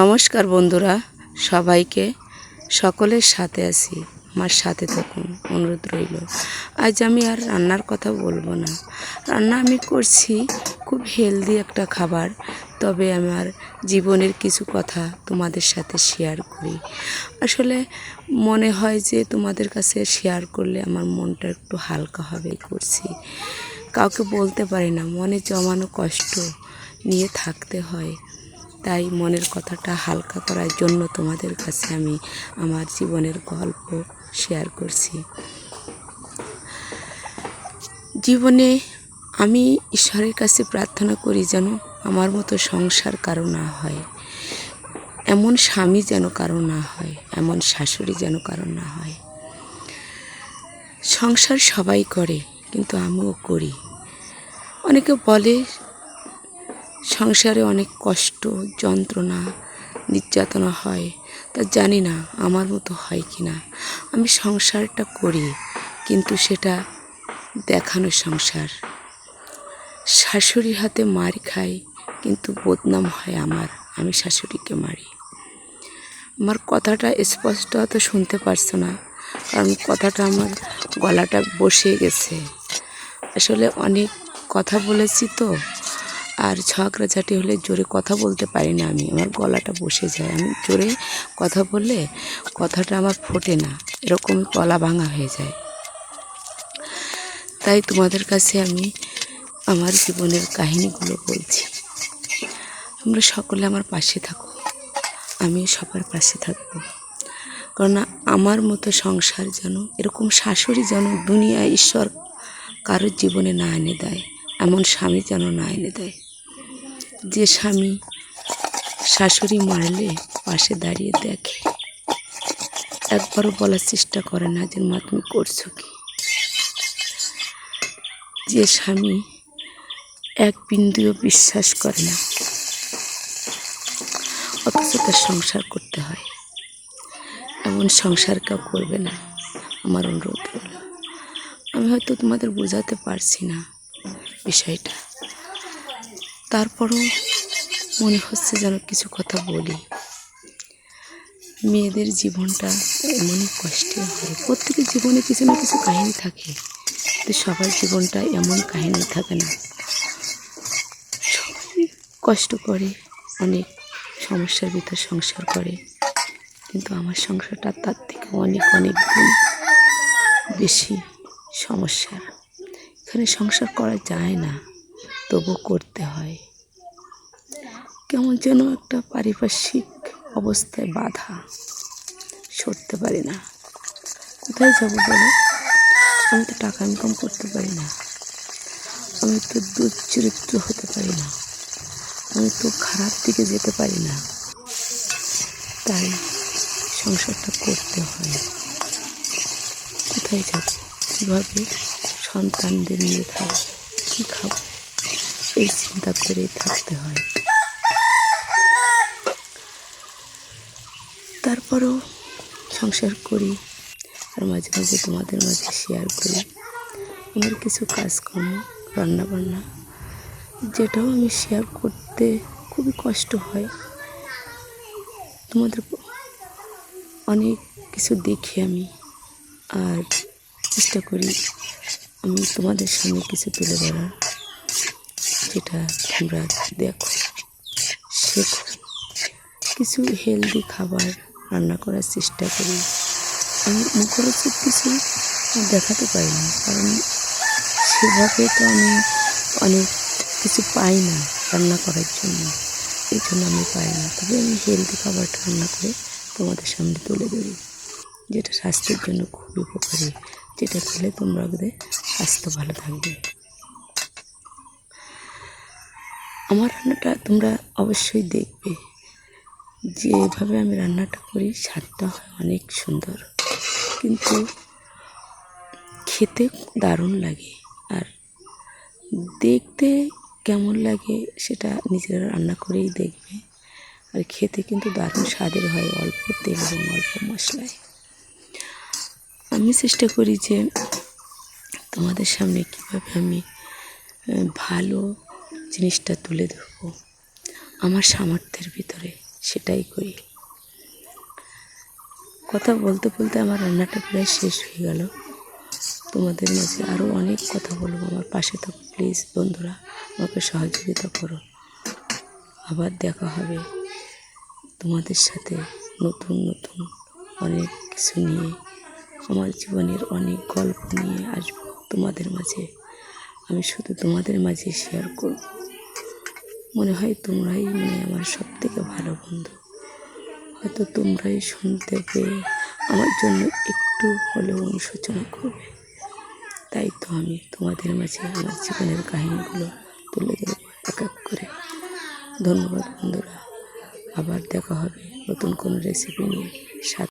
নমস্কার বন্ধুরা, সবাইকে সকলের সাথে আছি, আমার সাথে থাকুন, অনুরোধ রইল। আজ আমি আর রান্নার কথা বলব না। রান্না আমি করছি খুব হেলদি একটা খাবার, তবে আমার জীবনের কিছু কথা তোমাদের সাথে শেয়ার করি। আসলে মনে হয় যে তোমাদের কাছে শেয়ার করলে আমার মনটা একটু হালকা হবে করছি। কাউকে বলতে পারি না, মনে জমানো কষ্ট নিয়ে থাকতে হয়। তাই মনের কথাটা হালকা করার জন্য তোমাদের কাছে আমি আমার জীবনের গল্প শেয়ার করছি। জীবনে আমি ঈশ্বরের কাছে প্রার্থনা করি যেন আমার মতো সংসার কারও না হয়। এমন স্বামী যেন কারও না হয়, এমন শাশুড়ি যেন কারও না হয়। সংসার সবাই করে, কিন্তু আমিও করি। অনেকে বলে সংসারে অনেক কষ্ট, যন্ত্রণা, নির্যাতনা হয়। তা জানি না, আমার মতো হয় কি না আমি সংসারটা করি, কিন্তু সেটা দেখানো সংসার। শাশুড়ির হাতে মার খাই, কিন্তু বদনাম হয় আমার। আমি শাশুড়িকে মারি। আমার কথাটা স্পষ্ট হয়তো শুনতে পারছ না, কারণ কথাটা আমার গলাটা বসে গেছে। আসলে অনেক কথা বলেছি তো। আর ঝগড়াঝাটি হলে জোরে কথা বলতে পারি না আমি। আমার গলাটা বসে যায়। আমি জোরে কথা বললে কথাটা আমার ফোটে না। এরকমই গলা ভাঙা হয়ে যায়। তাই তোমাদের কাছে আমি আমার জীবনের কাহিনীগুলো বলছি। তোমরা সকলে আমার পাশে থাকো। আমি সবার পাশে থাকব। কারণ আমার মতো সংসার যেন, এরকম শাশুড়ি যেন দুনিয়ায় ঈশ্বর কারোর জীবনে না এনে দেয়, এমন স্বামী যেন না এনে দেয়। যে স্বামী শাশুড়ি মারলে পাশে দাঁড়িয়ে দেখে। একবারও বলার চেষ্টা করে না যে, মা, তুমি করছ কি? যে স্বামী এক বিন্দুও বিশ্বাস করে না। অথচ তার সংসার করতে হয়। এমন সংসার কেউ করবে না, আমার অনুরোধ আমি হয়তো তোমাদের বোঝাতে পারছি না বিষয়টা। তারপরও মনে হচ্ছে যেন কিছু কথা বলি। মেয়েদের জীবনটা এমনই কষ্টের হয়। প্রত্যেকের জীবনে কিছু না কিছু কাহিনী থাকে, কিন্তু সবার জীবনটা এমন কাহিনী থাকে না। সবাই কষ্ট করে, অনেক সমস্যার ভিতর সংসার করে, কিন্তু আমার সংসারটা তার থেকে অনেক অনেক গুণ বেশি সমস্যা। এখানে সংসার করা যায় না। তবু করতে হয়। কেমন যেন একটা পারিপার্শ্বিক অবস্থায় বাধা সরতে পারি না। কোথায় যাব বলে? আমি তো টাকা ইনকাম করতে পারি না। আমি তো দুচরিত্র হতে পারি না। আমি তো খারাপ দিকে যেতে পারি না। তাই সংসারটা করতে হয়। কোথায় যাব? কীভাবে সন্তানদের নিয়ে থাকব? কী খাব? এই চিন্তা করেই থাকতে হয়। তারপরও সংসার করি আর মাঝে মাঝে তোমাদের মাঝে শেয়ার করি। আমার কিছু কাজকর্ম রান্না বান্না যেটাও আমি শেয়ার করতে খুবই কষ্ট হয়। তোমাদের অনেক কিছু দেখি আমি আর চেষ্টা করি আমি তোমাদের সামনে কিছু তুলে ধরার। যেটা তোমরা দেখো। শেখো কিছু হেলদি খাবার রান্না করার চেষ্টা করি। আমি মুখরোচক কিছু দেখাতে পারি না, কারণ সেভাবে তো আমি অনেক কিছু পাই না রান্না করার জন্য। এই জন্য আমি পাই না। তবে আমি হেলদি খাবারটা রান্না করে তোমাদের সামনে তুলে ধরি, যেটা স্বাস্থ্যের জন্য খুবই উপকারী, যেটা খেলে তোমরা স্বাস্থ্য ভালো থাকবে। আমার রান্নাটা তোমরা অবশ্যই দেখবে। যেভাবে আমি রান্নাটা করি, স্বাদটা হয় অনেক সুন্দর। কিন্তু খেতে দারুণ লাগে। আর দেখতে কেমন লাগে সেটা নিজেরা রান্না করেই দেখবে। আর খেতে কিন্তু দারুণ স্বাদের হয় অল্প তেল এবং অল্প মশলায়। আমি চেষ্টা করি যে তোমাদের সামনে কীভাবে আমি ভালো জিনিসটা তুলে ধরবো। আমার সামর্থ্যের ভিতরে সেটাই করি। কথা বলতে বলতে আমার রান্নাটা প্রায় শেষ হয়ে গেল। তোমাদের মাঝে আরও অনেক কথা বলব। আমার পাশে থাকো প্লিজ বন্ধুরা, আমাকে সহযোগিতা করো। আবার দেখা হবে তোমাদের সাথে নতুন নতুন অনেক কিছু নিয়ে। আমার জীবনের অনেক গল্প নিয়ে আসব তোমাদের মাঝে। আমি শুধু তোমাদের মাঝে শেয়ার করব। মনে হয় তোমরাই মানে আমার সব থেকে ভালো বন্ধু। হয়তো তোমরাই শুনতে পেয়ে আমার জন্য একটু হলেও অনুশোচনা করবে। তাই তো আমি তোমাদের মাঝে আমার জীবনের কাহিনীগুলো তুলে ধরব এক এক করে। ধন্যবাদ বন্ধুরা। আবার দেখা হবে নতুন কোনো রেসিপি নিয়ে। সাথে